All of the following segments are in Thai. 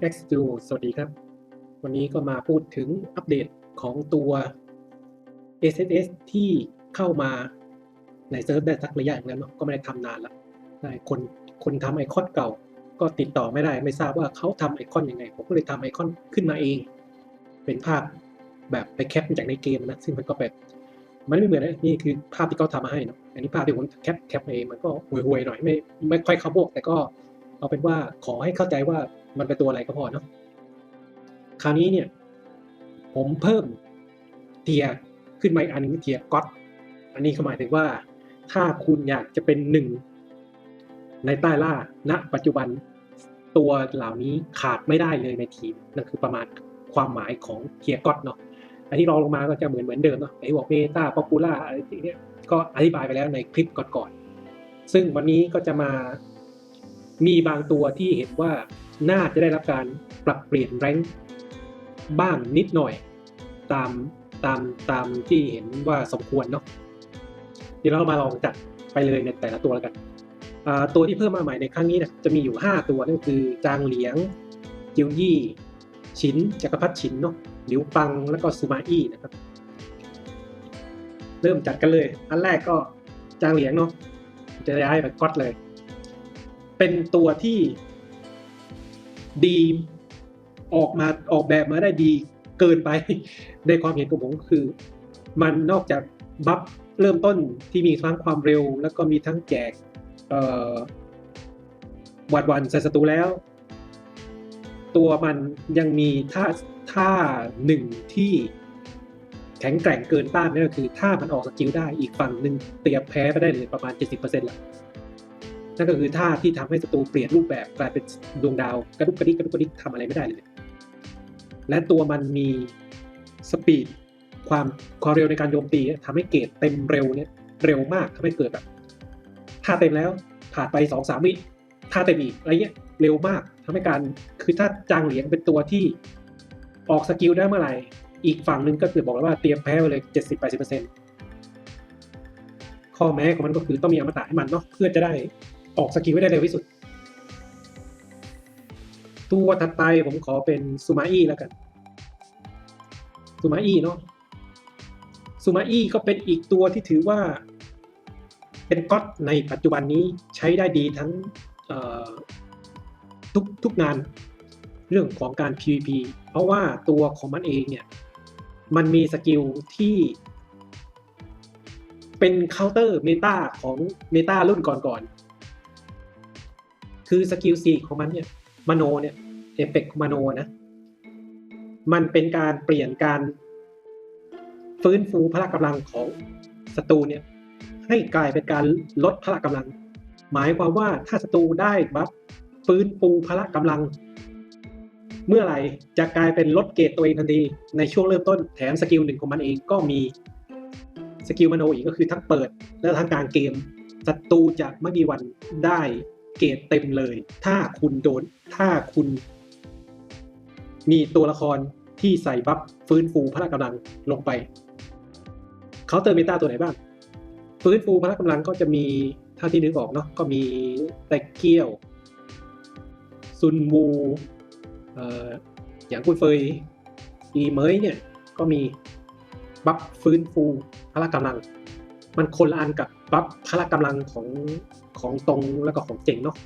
XX Studio สวัสดีครับ วันนี้ก็มาพูดถึงอัปเดตของตัว SSS ที่เข้ามาในเซิร์ฟได้สักระยะอย่างนั้นเนาะก็ไม่ได้ทำนานละได้คนคนทำไอคอนเก่า ก็ติดต่อไม่ได้ไม่ทราบว่าเขาทำไอคอนยังไง ผมก็เลยทำไอคอนขึ้นมาเอง เป็นภาพแบบไปแคปมาจากในเกมนะซึ่งมันก็แบบมันไม่เหมือนนะนี่คือภาพที่เขาทำมาให้เนาะอันนี้ภาพที่ผมแคปแคปมาเองมันก็ห่วยๆหน่อยไม่ไม่ค่อยเข้าพวกแต่ก็เอาเป็นว่าขอให้เข้าใจว่า มันเป็นตัวอะไรก็พอเนาะคราวนี้เนี่ย ผมเพิ่มเทียขึ้นมาอีกอันหนึงเทียก็อตอันนี้ก็หมายถึงว่า ถ้าคุณอยากจะเป็นหนึ่งในใต้ล่าณปัจจุบันตัวเหล่านี้ขาดไม่ได้เลยในทีมนั่นคือประมาณความหมายของเทียก็อตเนาะอันที่รองลงมาก็จะเหมือนเหมือนเดิมเนาะไอ้บอกเมตาป๊อปปูล่าอะไรที่เนี้ยก็อธิบายไปแล้วในคลิปก่อนๆซึ่งวันนี้ก็จะมามีบางตัวที่เห็นว่า น่าจะได้รับการปรับเปลี่ยนแรงบ้างนิดหน่อยตามตามตามที่เห็นว่าสมควรเนาะเดี๋ยวเรามาลองจัดไปเลยในแต่ละตัวแล้วกัน ตัวที่เพิ่มมาใหม่ในครั้งนี้นะจะมีอยู่ 5 ตัวนั่นก็คือจางเหลียงจิวยี่ชินจักรพรรดิชินเนาะหลิวปังแล้วก็ซูมาอี้นะครับ เริ่มจัดกันเลย อันแรกก็จางเหลียงเนาะจะย้ายไปก๊อตเลย เป็นตัวที่ ดีออกมาออกแบบมาได้ดีเกินไป ในความเห็นของผมคือ มันนอกจากบัฟเริ่มต้นที่มีทั้งความเร็ว แล้วก็มีทั้งแจกหวัดวันใส่ศัตรูแล้ว ตัวมันยังมีท่าท่าหนึ่งที่แข็งแกร่งเกินต้านนั่นก็คือ ถ้ามันออกสกิลได้อีกฝั่งหนึ่งเตรียมแพ้ไปได้เลยประมาณ 70%ละ นั่นก็คือท่าที่ทำให้ศัตรูเปลี่ยนรูปแบบกลายเป็นดวงดาวกระดุกกระดิกกระดุกกระดิกทำอะไรไม่ได้เลย และตัวมันมีสปีดความความเร็วในการโจมตีทำให้เกรดเต็มเร็วเนี่ยเร็วมากทำให้เกิดแบบท่าเต็มแล้วผ่านไปสองสามวิท่าเต็มอีกอะไรเงี้ยเร็วมากทำให้การคือถ้าจางเหลียงเป็นตัวที่ออกสกิลได้เมื่อไหร่ อีกฝั่งนึงก็คือบอกแล้วว่าเตรียมแพ้ไปเลยเจ็ดสิบแปดสิบเปอร์เซ็นต์ข้อแม้ของมันก็คือต้องมีอมตะให้มันเนาะเพื่อจะได้ ออกสกิลให้ได้เร็วที่สุด ตัวถัดไปผมขอเป็นซูมาอี้แล้วกันซูมาอี้เนาะซูมาอี้ก็เป็นอีกตัวที่ถือว่า เป็นก๊อตในปัจจุบันนี้ใช้ได้ดีทั้งทุกทุกงานเรื่องของการ PVP เพราะว่าตัวของมันเองเนี่ย มันมีสกิลที่เป็นเคาน์เตอร์เมตาของเมตารุ่นก่อนๆ คือสกิล4ของมันเนี่ยมโนเนี่ยเอฟเฟกมโนนะ มันเป็นการเปลี่ยนการ ฟื้นฟูพละกำลังของศัตรูเนี่ย ให้กลายเป็นการลดพละกำลัง หมายความว่าถ้าศัตรูได้บัฟฟื้นฟูพละกำลัง เมื่อไหร่จะกลายเป็นลดเกรดตัวเองทันทีในช่วงเริ่มต้นแถมสกิลหนึ่งของมันเองก็มีสกิลมโนอีกก็คือทั้งเปิดและทั้งกลางเกมศัตรูจะไม่มีวันได้ เกรดเต็มเลย ถ้าคุณโดนถ้าคุณ มีตัวละครที่ใส่บัฟฟื้นฟูพละกำลังลงไปเขาเติมเมตาตัวไหนบ้าง ฟื้นฟูพละกำลังก็จะมีเท่าที่นึกออกเนาะก็มีไตเกียว ซุนวูเอ่ออย่างกุนเฟยอีเมยเนี่ยก็มีบัฟฟื้นฟูพละกำลัง มันคนละอันกับบัฟพละกำลังของของตรงแล้วก็ของเจ๋งเนาะ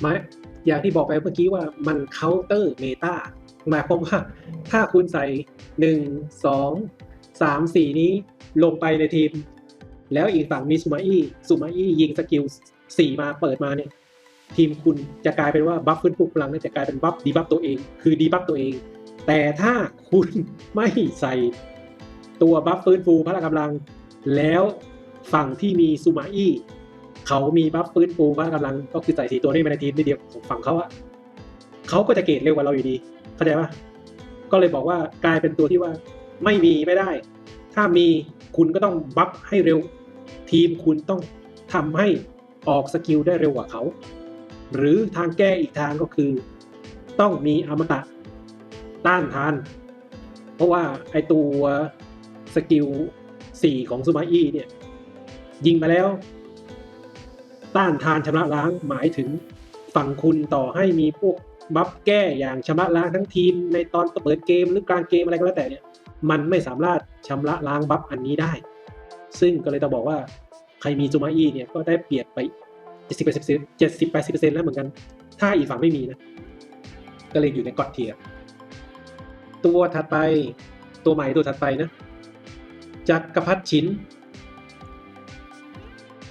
หมายอย่างที่บอกไปเมื่อกี้ว่ามันเคาน์เตอร์เมตาหมายความว่าถ้าคุณใส่หนึ่งสองสามสี่นี้ลงไปในทีม แล้วอีกฝั่งมีซูมาอี้ซูมาอี้ยิงสกิลสี่มาเปิดมาเนี่ย ทีมคุณจะกลายเป็นว่าบัฟฟื้นฟูพลังเนี่ยจะกลายเป็นบัฟดีบัฟตัวเอง คือดีบัฟตัวเอง แต่ถ้าคุณไม่ใส่ ตัวบัฟฟื้นฟูพละกำลัง แล้วฝั่งที่มีซูมาอี้เขามีบัฟฟื้นฟูพละกำลัง ก็คือใส่สีตัวนี้มาในทีมนิดเดียวของฝั่งเขาอะเขาก็จะเกรดเร็วกว่าเราอยู่ดี เข้าใจปะก็เลยบอกว่ากลายเป็นตัวที่ว่าไม่มีไม่ได้ ถ้ามีคุณก็ต้องบัฟให้เร็ว ทีมคุณต้องทำให้ออกสกิลได้เร็วกว่าเขา หรือทางแก้อีกทางก็คือ ต้องมีอมตะต้านทาน เพราะว่าไอตัว สกิล 4 ของซูมาอี้เนี่ย ยิงมาแล้ว ต้านทานชำระล้างหมายถึงฝั่งคุณต่อให้มีพวกบัฟแก้อย่างชำระล้างทั้งทีม ในตอนเปิดเกมหรือกลางเกมอะไรก็แล้วแต่เนี่ยมันไม่สามารถชำระล้างบัฟอันนี้ได้ ซึ่งก็เลยต้องบอกว่าใครมีจูมาอี้เนี่ยก็ได้เปรียบไป70 80 70 80 แล้วเหมือนกัน ถ้าอีกฝั่งไม่มีนะ ก็เลยอยู่ในกอดเทียตัวถัดไปตัวใหม่ตัวถัดไปนะ จักรพรรดิชิ้น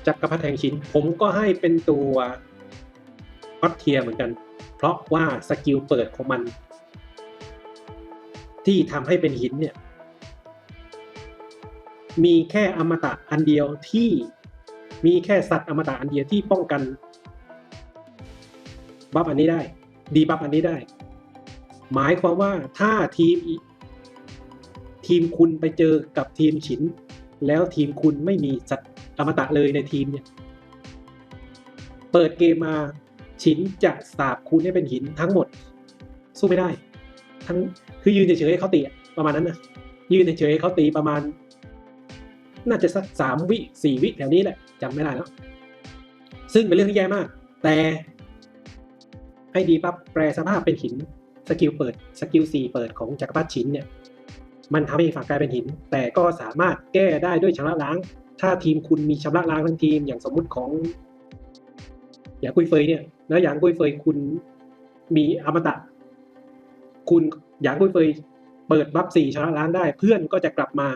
จักรพรรดิแห่งชิ้น ผมก็ให้เป็นตัวกอดเทียเหมือนกัน เพราะว่าสกิลเปิดของมัน ที่ทำให้เป็นหินเนี่ย มีแค่อมตะอันเดียวที่มีแค่สัตว์อมตะอันเดียวที่ป้องกันบัฟอันนี้ได้ ดีบัฟอันนี้ได้ หมายความว่าถ้าทีมอี ทีมคุณไปเจอกับทีมฉิน แล้วทีมคุณไม่มีสัตว์อมตะเลยในทีมเนี่ย เปิดเกมมาฉินจะสาบคุณให้เป็นหินทั้งหมด สู้ไม่ได้ ทั้งคือยืนเฉยๆให้เขาตีประมาณนั้นนะยืนเฉยๆให้เขาตีประมาณ น่าจะสักสามวิสี่วิแถวนี้แหละจำไม่ได้แล้ว ซึ่งเป็นเรื่องที่แย่มาก แต่ให้ดีปั๊บแปลสภาพเป็นหินสกิลเปิดสกิลสี่เปิดของจักรพรรดิชินเนี่ย มันทำให้อีกฝั่งกลายเป็นหิน แต่ก็สามารถแก้ได้ด้วยชำระล้าง ถ้าทีมคุณมีชำระล้างทั้งทีม อย่างสมมุติของ อย่างกุยเฟยเนี่ยแล้วอย่างกุยเฟยคุณมีอมตะ คุณอย่างกุยเฟยเปิดบัฟสี่ชำระล้างได้ เพื่อนก็จะกลับมา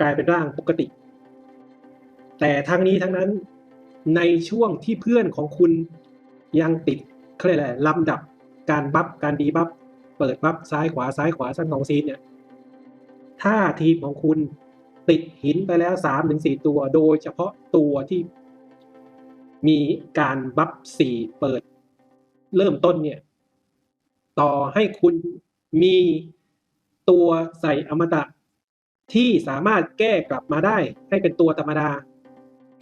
กลายเป็นร่างปกติ แต่ทั้งนี้ทั้งนั้นในช่วงที่เพื่อนของคุณยังติดเขาเรียกอะไรลำดับการบัฟการดีบัฟเปิดบัฟซ้ายขวาซ้ายขวาสั้นของซีนเนี่ย ถ้าทีมของคุณติดหินไปแล้วสามถึงสี่ตัว โดยเฉพาะตัวที่มีการบัฟสี่เปิด เริ่มต้นเนี่ย ต่อให้คุณมีตัวใส่อมตะ ที่สามารถแก้กลับมาได้ ให้เป็นตัวธรรมดา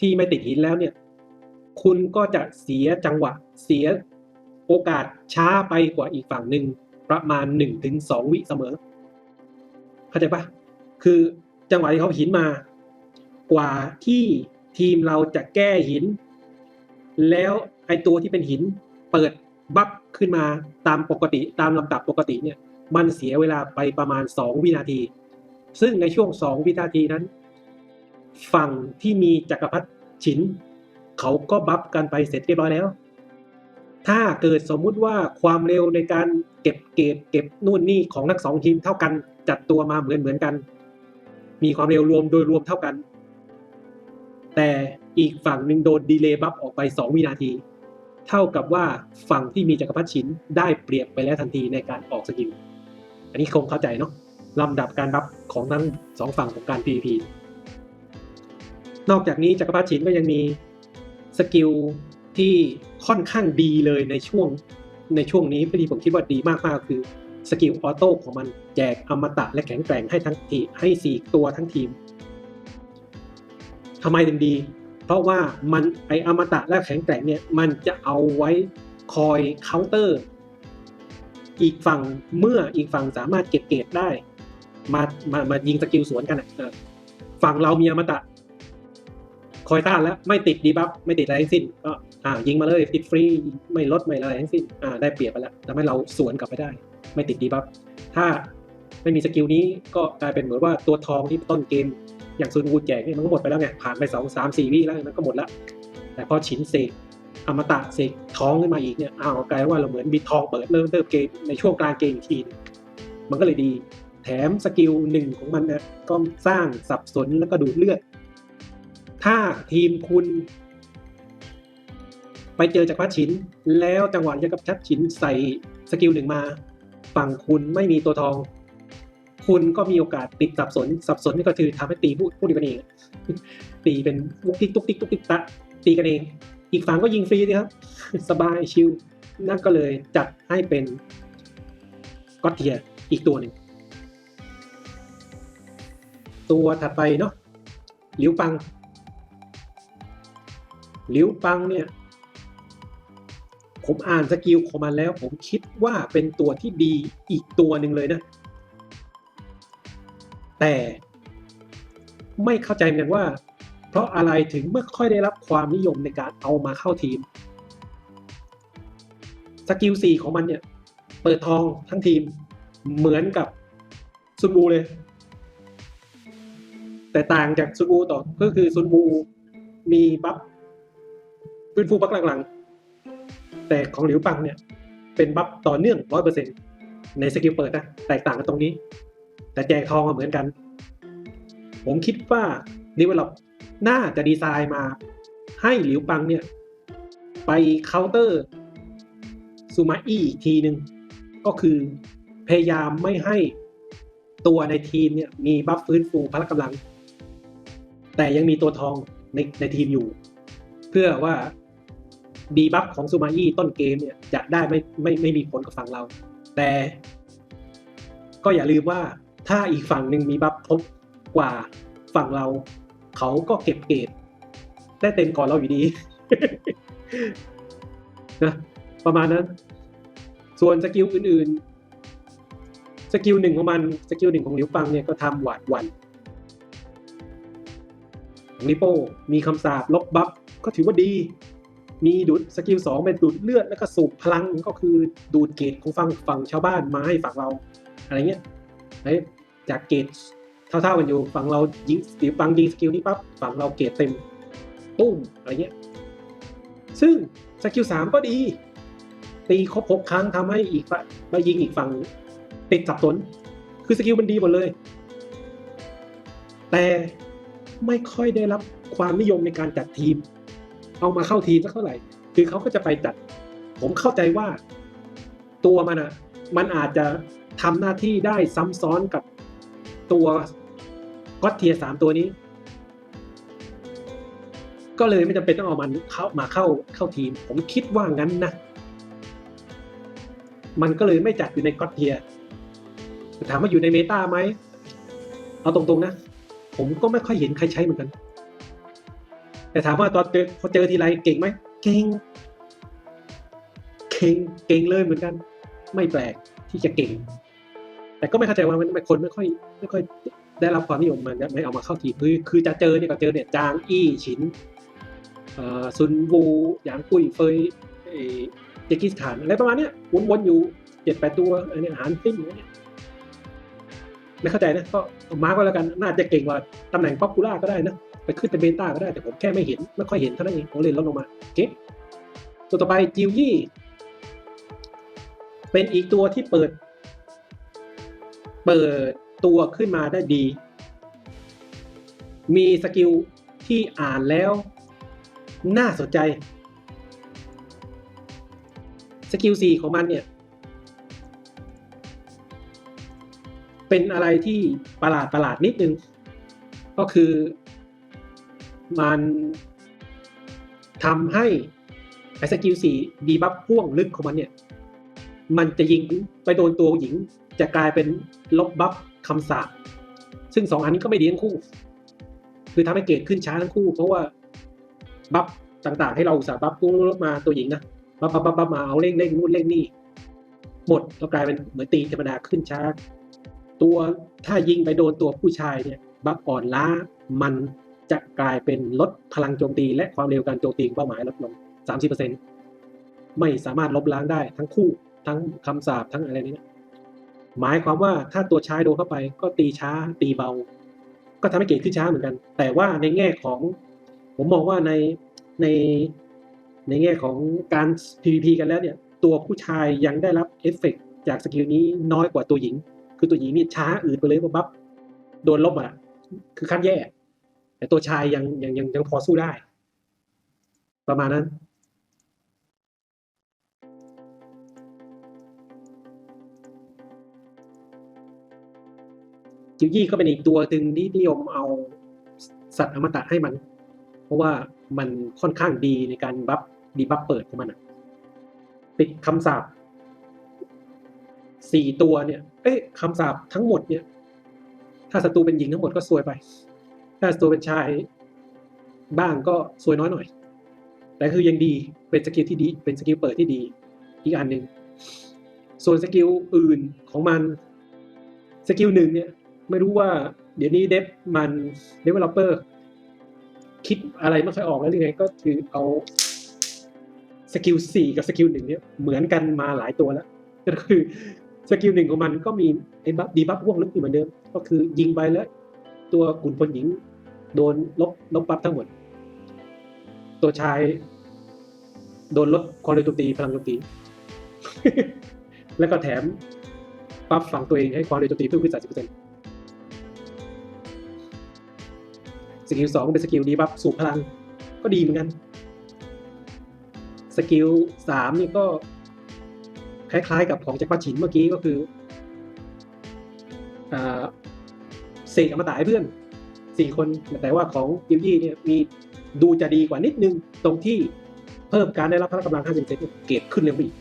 ที่ไม่ติดหินแล้วเนี่ย คุณก็จะเสียจังหวะเสียโอกาสช้าไปกว่าอีกฝั่งหนึ่งประมาณ 1-2ถึงวิเสมอ เข้าใจปะคือจังหวะที่เขาหินมา กว่าที่ทีมเราจะแก้หิน แล้วไอตัวที่เป็นหินเปิดบัฟขึ้นมาตามปกติตามลำดับปกติเนี่ย มันเสียเวลาไปประมาณ 2 วินาที ซึ่งในช่วง 2 วินาทีนั้น ฝั่งที่มีจักรพรรดิฉิน เขาก็บัฟกันไปเสร็จเรียบร้อยแล้ว ถ้าเกิดสมมุติว่าความเร็วในการเก็บเกรดเก็บนู่นนี่ของทั้งสองทีมเท่ากันจัดตัวมาเหมือนเหมือนกัน มีความเร็วรวมโดยรวมเท่ากัน แต่อีกฝั่งหนึ่งโดนดีเลย์บัฟออกไป 2 วินาที เท่ากับว่าฝั่งที่มีจักรพรรดิฉินได้เปรียบไปแล้วทันทีในการออกสกิล อันนี้คงเข้าใจเนาะลำดับการบัฟของทั้งสองฝั่งของการ PVP นอกจากนี้จักรพรรดิฉินก็ยังมีสกิลที่ ค่อนข้างดีเลยในช่วงในช่วงนี้ที่ผมคิดว่าดีมากๆคือสกิลออโต้ของมันแจกอมตะและแข็งแกร่งให้ทั้งทีให้สี่ตัวทั้งทีมทำไมถึงดี เพราะว่ามันไออมตะและแข็งแกร่งเนี่ยมันจะเอาไว้คอยเคาน์เตอร์ อีกฝั่งเมื่ออีกฝั่งสามารถเก็บเกรดได้ มามามายิงสกิลสวนกันอะฝั่งเรามีอมตะ คอยต้านแล้วไม่ติดดีบัฟไม่ติดอะไรทั้งสิ้นก็ อ่ายิงมาเลยติดฟรีไม่ลดไม่อะไรทั้งสิ้นอ่าได้เปรียบไปแล้วทำให้เราสวนกลับไปได้ ไม่ติดดีบัฟถ้าไม่มีสกิลนี้ก็กลายเป็นเหมือนว่าตัวทองที่ต้นเกม อย่างซูนกูแจกนี่มันก็หมดไปแล้วไงผ่านไปสองสามสี่วิแล้วมันก็หมดแล้ว แต่พอฉินเสกอมตะเสกท้องขึ้นมาอีกเนี่ยอ้าวกลายว่าเราเหมือนมีทองเปิดเริ่มเริ่มเกมในช่วงกลางเกมอีกทีมันก็เลยดี แถมสกิลหนึ่งของมันเนี่ยก็สร้างสับสนแล้วก็ดูดเลือดถ้าทีมคุณ ไปเจอจากรพรรดิฉิน แล้วจังหวะจะกับชัดฉินใส่สกิลหนึ่งมา ฝั่งคุณไม่มีตัวทอง คุณก็มีโอกาสติดสับสน สับสนนี่ก็คือทำให้ตีผู้ผู้ดีกันเอง ตีเป็นวุกติ๊กตุ๊กติ๊กตุ๊กติ๊กตะตีกันเอง อีกฝั่งก็ยิงฟรีสิครับ สบายชิลนั่นก็เลยจัดให้เป็นก็อตเทียอีกตัวหนึ่ง ตัวถัดไปเนาะหลิวปังหลิวปังเนี่ย ผมอ่านสกิลของมันแล้ว ผมคิดว่าเป็นตัวที่ดีอีกตัวหนึ่งเลยนะ แต่ไม่เข้าใจเหมือนกันว่า เพราะอะไรถึงไม่ค่อยได้รับความนิยมในการเอามาเข้าทีม สกิลสี่ของมันเนี่ย เปิดทองทั้งทีมเหมือนกับซุนบูเลย แต่ต่างจากซุนบูต่อก็คือซุนบูมีบัฟฟื้นฟูบัฟหลัง แต่ของหลิวปังเนี่ย เป็นบัฟต่อเนื่องร้อยเปอร์เซ็นในสกิลเปิดนะแตกต่างกันตรงนี้ แต่แจกทองก็เหมือนกัน ผมคิดว่าดีเวลลอปน่าจะดีไซน์มา ให้หลิวปังเนี่ย ไปเคาน์เตอร์ซูมาอี้อีกทีหนึ่งก็คือพยายามไม่ให้ตัวในทีมเนี่ยมีบัฟฟื้นฟูพละกำลัง แต่ยังมีตัวทองในในทีมอยู่ เพื่อว่า ดีบัฟของซูมาอี้ต้นเกมเนี่ยจะได้ไม่ไม่ไม่มีผลกับฝั่งเรา แต่ก็อย่าลืมว่าถ้าอีกฝั่งหนึ่งมีบัฟครบกว่าฝั่งเรา เขาก็เก็บเกรดได้เต็มก่อนเราอยู่ดีนะประมาณนั้น ส่วนสกิลอื่นๆ สกิลหนึ่งของมันสกิลหนึ่งของหลิวปังเนี่ยก็ทำหวาดหวันของลิโป้มีคำสาบลบบัฟก็ถือว่าดี มีดูดสกิลสองเป็นดูดเลือดแล้วก็สูบพลังก็คือดูดเกรดของฝั่งฝั่งชาวบ้านมาให้ฝั่งเราอะไรเงี้ยไอ้จากเกรดเท่าๆกันอยู่ฝั่งเรายิงหลิวปังยิงสกิลนี้ปั๊บฝั่งเราเกรดเต็มตุ้มอะไรเงี้ยซึ่งสกิลสามก็ดีตีครบหกครั้งทำให้อีกฝั่งมายิงอีกฝั่งติดสับสนคือสกิลมันดีหมดเลย แต่ไม่ค่อยได้รับความนิยมในการจัดทีม เอามาเข้าทีมสักเท่าไหร่ คือเขาก็จะไปจัด ผมเข้าใจว่า ตัวมันอะมันอาจจะทำหน้าที่ได้ซ้ำซ้อนกับตัวก็ตเทียสามตัวนี้ ก็เลยไม่จำเป็นต้องเอามันเข้ามาเข้าเข้าทีม ผมคิดว่างั้นนะ มันก็เลยไม่จัดอยู่ในก็ตเทียถามว่าอยู่ในเมตาไหมเอาตรงๆนะ ผมก็ไม่ค่อยเห็นใครใช้เหมือนกัน แต่ถามว่าตอนเจอพอเจอทีไรเก่งไหมเก่งเก่งเก่งเลยเหมือนกัน ไม่แปลกที่จะเก่ง แต่ก็ไม่เข้าใจว่ามันทำไมคนไม่ค่อยไม่ค่อยได้รับความนิยมมันไม่เอามาเข้าทีคือคือจะเจอเนี่ยก็เจอเนี่ยจางอี้ฉินซุนวูหยางกุยเฟยเจกิสถานอะไรประมาณเนี้ยวนๆอยู่เจ็ดแปดตัวอันนี้อาหารติ้งอะไรเงี้ย ไม่เข้าใจนะก็มาร์กไว้แล้วกันน่าจะเก่งกว่าตำแหน่งป๊อปปูล่าก็ได้นะไปขึ้นเป็นเบต้าก็ได้แต่ผมแค่ไม่เห็นไม่ค่อยเห็นเท่านั้นเองผมเลยลดลงมาโอเคตัวต่อไปจิวยี่เป็นอีกตัวที่เปิด เปิดตัวขึ้นมาได้ดี มีสกิลที่อ่านแล้ว น่าสนใจ สกิลสี่ของมันเนี่ย เป็นอะไรที่ประหลาดประหลาดนิดนึง ก็คือมันทำให้ไอสกิลสี่ดีบัฟพ่วงลึกของมันเนี่ย มันจะยิงไปโดนตัวหญิง จะกลายเป็นลบบัฟคำสาปซึ่งสองอันนี้ก็ไม่ดีทั้งคู่ คือทำให้เกรดขึ้นช้าทั้งคู่ เพราะว่าบัฟต่างๆ ให้เราอุตส่าห์บัฟกู้มาตัวหญิงนะบัฟบัฟบัฟบัฟมาเอาเร่งเร่งนู่นเร่งนี่หมดก็กลายเป็นเหมือนตีธรรมดาขึ้นช้า ตัวถ้ายิงไปโดนตัวผู้ชายเนี่ยบัฟอ่อนล้ามันจะกลายเป็นลดพลังโจมตีและความเร็วการโจมตีเป้าหมายลดลง 30%ไม่สามารถลบล้างได้ทั้งคู่ทั้งคำสาปทั้งอะไรนี้หมายความว่าถ้าตัวชายโดนเข้าไปก็ตีช้าตีเบา ก็ทำให้เกรดขึ้นช้าเหมือนกัน แต่ว่าในแง่ของ ผมมองว่าในในในแง่ของการ PVP กันแล้วเนี่ย ตัวผู้ชายยังได้รับเอฟเฟกต์จากสกิลนี้น้อยกว่าตัวหญิง คือตัวหญิงนี่ช้าอืดไปเลยว่าบัฟโดนลบอะ คือขั้นแย่ แต่ตัวชายยังยังยังยังพอสู้ได้ ประมาณนั้น จิวยี่ก็เป็นอีกตัวหนึ่งที่นิยมเอาสัตว์อมตะให้มัน เพราะว่ามันค่อนข้างดีในการบัฟดีบัฟเปิดของมันอะติดคำสาปสี่ตัวเนี่ย เอ้ยคำสาปทั้งหมดเนี่ย ถ้าศัตรูเป็นหญิงทั้งหมดก็ซวยไป ถ้าศัตรูเป็นชายบ้างก็ซวยน้อยหน่อย แต่คือยังดีเป็นสกิลที่ดี เป็นสกิลเปิดที่ดี อีกอันหนึ่งส่วนสกิลอื่นของมันสกิลหนึ่งเนี่ยไม่รู้ว่าเดี๋ยวนี้เดฟมัน developer คิดอะไรไม่ค่อยออกแล้วหรือไงก็คือเอาสกิลสี่กับสกิลหนึ่งเนี่ยเหมือนกันมาหลายตัวแล้ว ก็คือ สกิลหนึ่งของมันก็มีไอ้บัฟดีบัฟว่องลึกอยู่เหมือนเดิม ก็คือยิงไปแล้ว ตัวขุนพลหญิง โดนลบลบบัฟทั้งหมด ตัวชาย โดนลดความเร็วโจมตีพลังโจมตี แล้วก็แถมบัฟฝั่งตัวเองให้ความเร็วโจมตีเพิ่มขึ้น 30%สกิลสองเป็นสกิลดีบัฟสูบพลัง ก็ดีเหมือนกัน สกิลสามนี่ก็ คล้ายๆ กับของจักรพรรดิฉินเมื่อกี้ก็คืออเสกอมตะให้เพื่อนสี่คนแต่ว่าของยิวยี่เนี่ยมีดูจะดีกว่านิดนึงตรงที่เพิ่มการได้รับพละกำลัง 50เซนเกรดขึ้นเร็วไปอีก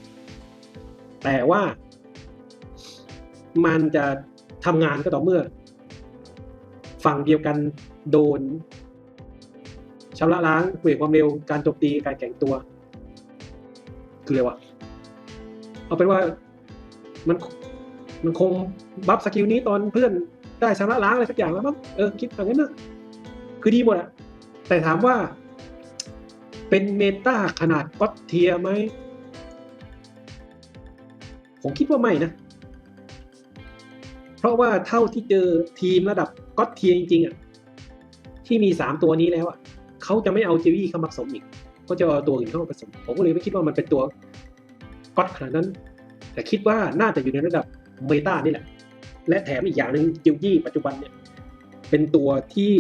แต่ว่ามันจะทำงานก็ต่อเมื่อ ฝั่งเดียวกันโดนชำระล้างเวทความเร็วการโจมตีการแข่งตัว คืออะไรวะ เอาเป็นว่ามันมันคงบัฟสกิลนี้ตอนเพื่อนได้ชำระล้างอะไรสักอย่างแล้วมั้งเออคิดแบบนั้นนะคือดีหมดอะแต่ถามว่า เป็นเมตาขนาดก็อตเทียไหม ผมคิดว่าไม่นะ เพราะว่าเท่าที่เจอทีมระดับก็อตเทียจริงๆอะที่มีสามตัวนี้แล้วอะเขาจะไม่เอาเจวี่เข้ามาผสมอีกเขาจะเอาตัวอื่นเข้ามาผสม ผมก็เลยไม่คิดว่ามันเป็นตัว ก็อตขนาดนั้น แต่คิดว่าน่าจะอยู่ในระดับเมตานี่แหละ และแถมอีกอย่างหนึ่งจิวยี่ปัจจุบันเนี่ย เป็นตัวที่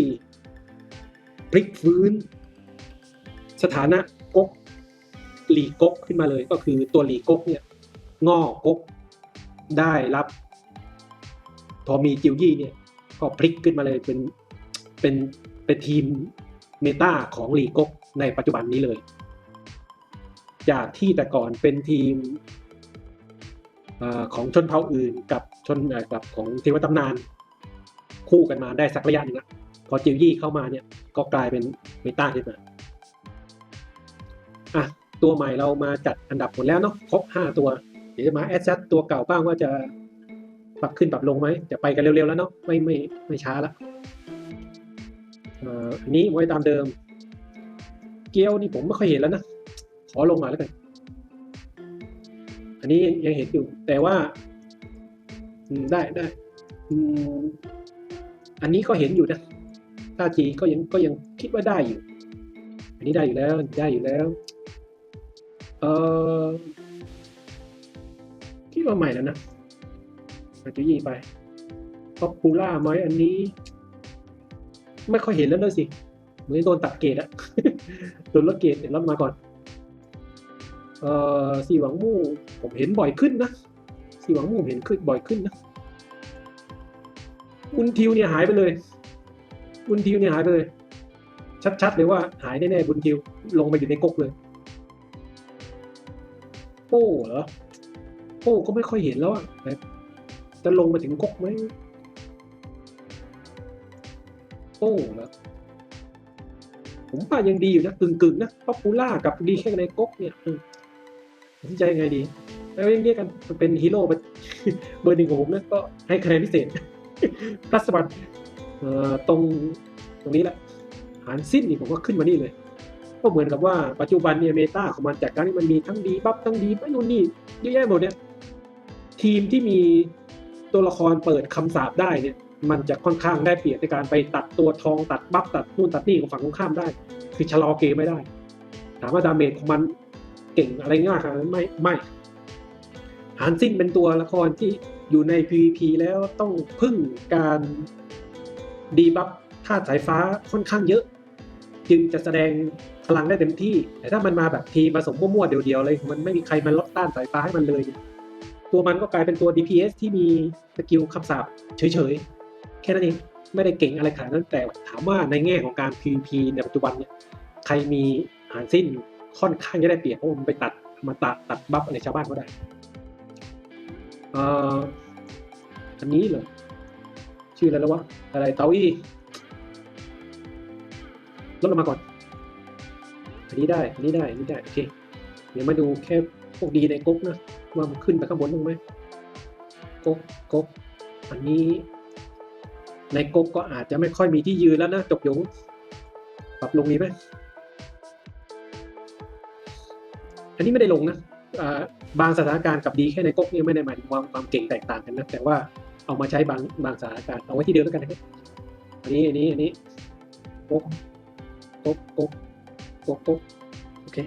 พลิกฟื้น สถานะก๊กหลีก๊กขึ้นมาเลยก็คือตัวหลีก๊กเนี่ยงอก๊กได้รับพอมีจิวยี่เนี่ยก็พลิกขึ้นมาเลยเป็นเป็นเป็นทีมเมตาของหลีก๊กในปัจจุบันนี้เลย จากที่แต่ก่อนเป็นทีมอของชนเผ่าอื่นกับชนกับของเทวตำนาน คู่กันมาได้สักระยะหนึ่งละพอจิวยี่เข้ามาเนี่ยก็กลายเป็นเมตาขึ้นมาอะตัวใหม่เรามาจัดอันดับหมดแล้วเนาะครบห้าตัว เดี๋ยวจะมาแอดซัดตัวเก่าบ้างว่าจะปรับขึ้นปรับลงไหมจะไปกันเร็วๆแล้วเนาะไม่ไม่ไม่ช้าละอันนี้ไว้ตามเดิม เกียวนี่ผมไม่ค่อยเห็นแล้วนะ ขอลงมาแล้วกัน อันนี้ยังเห็นอยู่ แต่ว่าได้ได้อันนี้ก็เห็นอยู่นะท่าจีก็ยังก็ยังคิดว่าได้อยู่ อันนี้ได้อยู่แล้วได้อยู่แล้ว เออคิดว่าใหม่แล้วนะอาจจะยี่ไปป๊อปปูล่าไหมอันนี้ ไม่ค่อยเห็นแล้วเลยสิเหมือนโดนตัดเกรดอะโดนลดเกรดเดี๋ยวลดมาก่อน เอ่อสีหวังมู่ผมเห็นบ่อยขึ้นนะสีหวังมู่ผมเห็นขึ้นบ่อยขึ้นนะอุนทิวเนี่ยหายไปเลยอุนทิวเนี่ยหายไปเลย ชัดๆเลยว่าหายแน่ๆบุญทิวลงไปอยู่ในก๊กเลยโป้เหรอโป้ก็ไม่ค่อยเห็นแล้วอะแต่จะลงมาถึงก๊กไหมโป้เหรอผมว่ายังดีอยู่นะกึ่งๆนะป๊อปปูล่ากับดีแค่ในก๊กเนี่ย เออตัดสินใจยังไงดีแล้วเรียกกันเป็นฮีโร่เบอร์เบอร์หนึ่งของผมนะก็ให้คะแนนพิเศษพลัสบัตตรงตรงนี้แหละหารสิ้นนี่ผมก็ขึ้นมานี่เลย ก็เหมือนกับว่าปัจจุบันเนี่ยเมตาของมันจากการที่มันมีทั้งดีบัฟทั้งดีไม่นู่นนี่เยอะแยะหมดเนี่ยทีมที่มีตัวละครเปิดคำสาปได้เนี่ยมันจะค่อนข้างได้เปรียบในการไปตัดตัวทองตัดบัฟตัดนู่นตัดนี่ของฝั่งตรงข้ามได้ คือชะลอเกมไม่ได้ ถามว่าดาเมจของมัน เก่งอะไรเง่ายขนาดนั้นไม่ไม่หานสิ้นเป็นตัวละครที่อยู่ใน PVP แล้วต้องพึ่งการดีบัฟธาตุสายฟ้าค่อนข้างเยอะ จึงจะแสดงพลังได้เต็มที่ แต่ถ้ามันมาแบบทีผสมมั่วๆเดียวๆเลย มันไม่มีใครมาลดต้านสายฟ้าให้มันเลย ตัวมันก็กลายเป็นตัว DPS ที่มีสกิลคำสาปเฉยๆ แค่นั้นเองไม่ได้เก่งอะไรขนาดนั้นแต่ถามว่าในแง่ของการ PVP ในปัจจุบันเนี่ยใครมีหารสิ้น ค่อนข้างจะได้เปรียบเพราะมันไปตัดมาตัดตัดบัฟอะไรชาวบ้านก็ได้เอ่ออันนี้เหรอชื่ออะไรแล้ววะอะไรเตาอี้ลดลงมาก่อน อันนี้ได้ อันนี้ได้ อันนี้ได้ โอเค เดี๋ยวมาดูแค่พวกดีในก๊กนะ ว่ามันขึ้นไปข้างบนบ้างไหมก๊กก๊กอันนี้ ในก๊กก็อาจจะไม่ค่อยมีที่ยืนแล้วนะ จบยง ปรับลงนี้ไหม อันนี้ไม่ได้ลงนะบางสถานการณ์กับดีแค่ในก๊กเนี่ยไม่ได้หมายถึงความความเก่งแตกต่างกันนะแต่ว่าเอามาใช้บางบางสถานการณ์เอาไว้ที่เดิมแล้วกันนะครับอันนี้อันนี้อันนี้ก๊กก๊กก๊กก๊กก๊กโอเค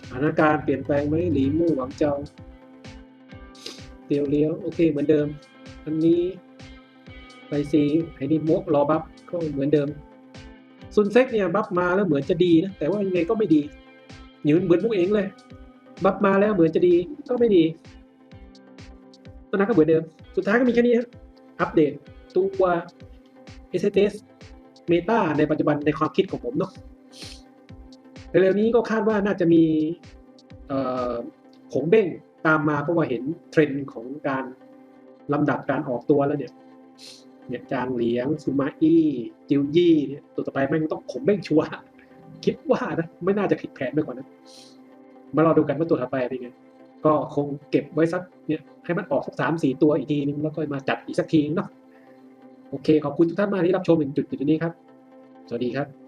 สถานการณ์เปลี่ยนแปลงไหมหลีมู่หวังเจ้าเตียวเลี้ยวโอเคเหมือนเดิม อันนี้ไปซีไอ้นี่มกรอบัฟก็เหมือนเดิมซุนเซ็กเนี่ยบัฟมาแล้วเหมือนจะดีนะแต่ว่ายังไงก็ไม่ดี หยืนเหมือนพวกเองเลยบัฟมาแล้วเหมือนจะดีก็ไม่ดีตอนนั้นก็เหมือนเดิม สุดท้ายก็มีแค่นี้ฮะอัปเดตตัว s s เมตาในปัจจุบันในความคิดของผมเนาะเร็วๆนี้ก็คาดว่าน่าจะมีผงเบ้งตามมาเพราะว่าเห็นเทรนด์ของการลำดับการออกตัวแล้วเนี่ยเนี่ยจางเหลียงซูมาอี้จิวยี่เนี่ยตัวต่อไปแม่งต้องขมเบ้งชัวร์ คิดว่านะไม่น่าจะผิดแผนไปกว่านั้นมารอดูกันว่าตัวถัดไปเป็นไงก็คงเก็บไว้สักเนี่ยให้มันออกสักสามสี่ตัวอีกทีนึงแล้วก็มาจัดอีกสักทีนึงเนาะโอเคขอบคุณทุกท่านมากที่รับชมถึงจุดจุดนี้ครับ สวัสดีครับ